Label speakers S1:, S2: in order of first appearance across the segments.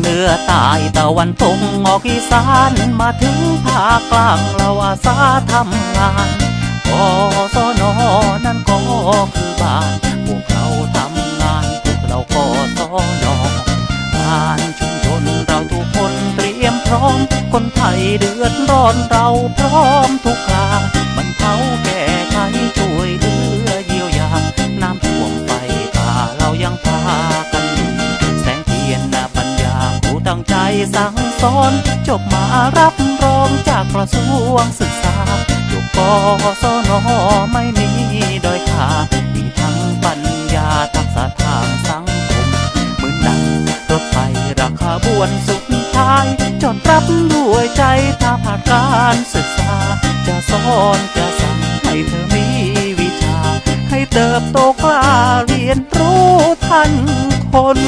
S1: เหนือใตายตะวันตกออกอีสานมาถึงภาคกลางเราอาสาทำงานกสนนั่นก็คือบ้านพวกเราทำงานพวกเรากสนงานชุมชนเราทุกคนเตรียมพร้อม คนไทยเดือดร้อนเราพร้อมทุกคราบรรเทาแก้ไขช่วย สั่งสอน จบมารับรองจากกระทรวงศึกษาจบกศนไม่มีด้อยค่ามีทั้งปัญญาทักษะทางสังคมเหมือนดังรถไฟราคาบวนสุดท้ายจอดรับด้วยใจถ้าผ่านการศึกษา จะสอนจะสั่งให้เธอมีวิชา ให้เติบโตกล้าเรียนรู้ทันคน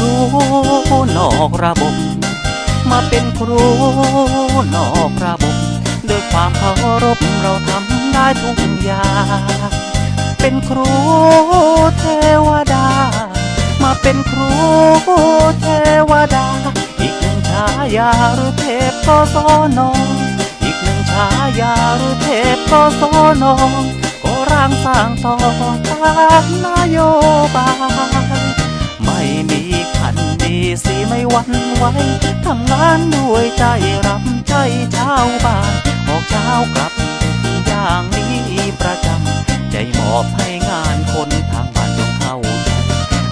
S1: รูนอกระบบ มาเป็นครูนอกระบบด้วยความเคารพเราทำได้ทุกอย่างเป็นครูเทวดา มาเป็นครูเทวดา อีกหนึ่งฉายาหรือเทพกศนอีกหนึ่งฉายาหรือเทพกศนก็ร่างสร้างตอต วันไหวทำงานด้วยใจรำใจชาวบ้านออกเช้ากลับอย่างนี้ประจำใจมอบให้งานคนทางบ้านจงเข้าใจ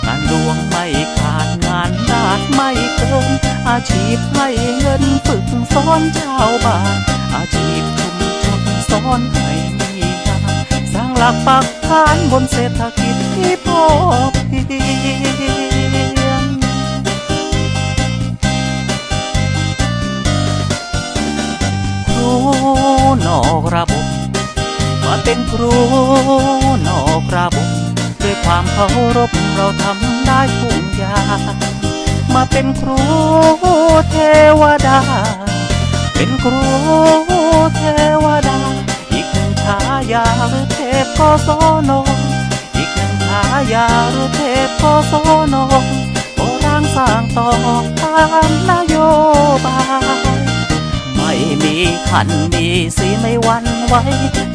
S1: งานหลวงไม่ขาดงานราดไม่เกิน อาชีพให้เงินฝึกสอนชาวบ้าน อาชีพชุมชนสอนให้มีงานสร้างหลักปักฐานบนเศรษฐกิจที่พอเพีย รูนอกระบบด้วยความเคารพเราทำได้ทุกอย่างมาเป็นครูเทวดา เป็นครูเทวดา อีกหนึ่งฉายาหรือเทพกศนอีกหนึ่งฉายาหรือเทพกศนโบราณสร้างต่อ ขันมีสีไม่วันไหว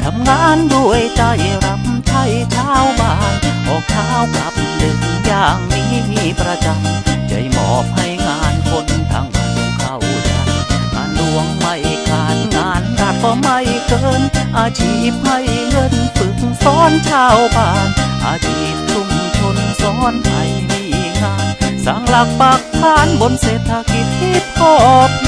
S1: ทำงานด้วยใจรำไทยชาวบ้านออกเช้ากลับดึกอย่างนี้ประจำใจมอบให้งานคนทางบ้านเข้าใจงานหลวงไม่ขาดงานรัฐก็ไม่เกิน อาชีพให้เงินฝึกสอนชาวบ้าน อาชีพชุมชนสอนให้มีงานสร้างหลักปักฐานบนเศรษฐกิจที่พอเ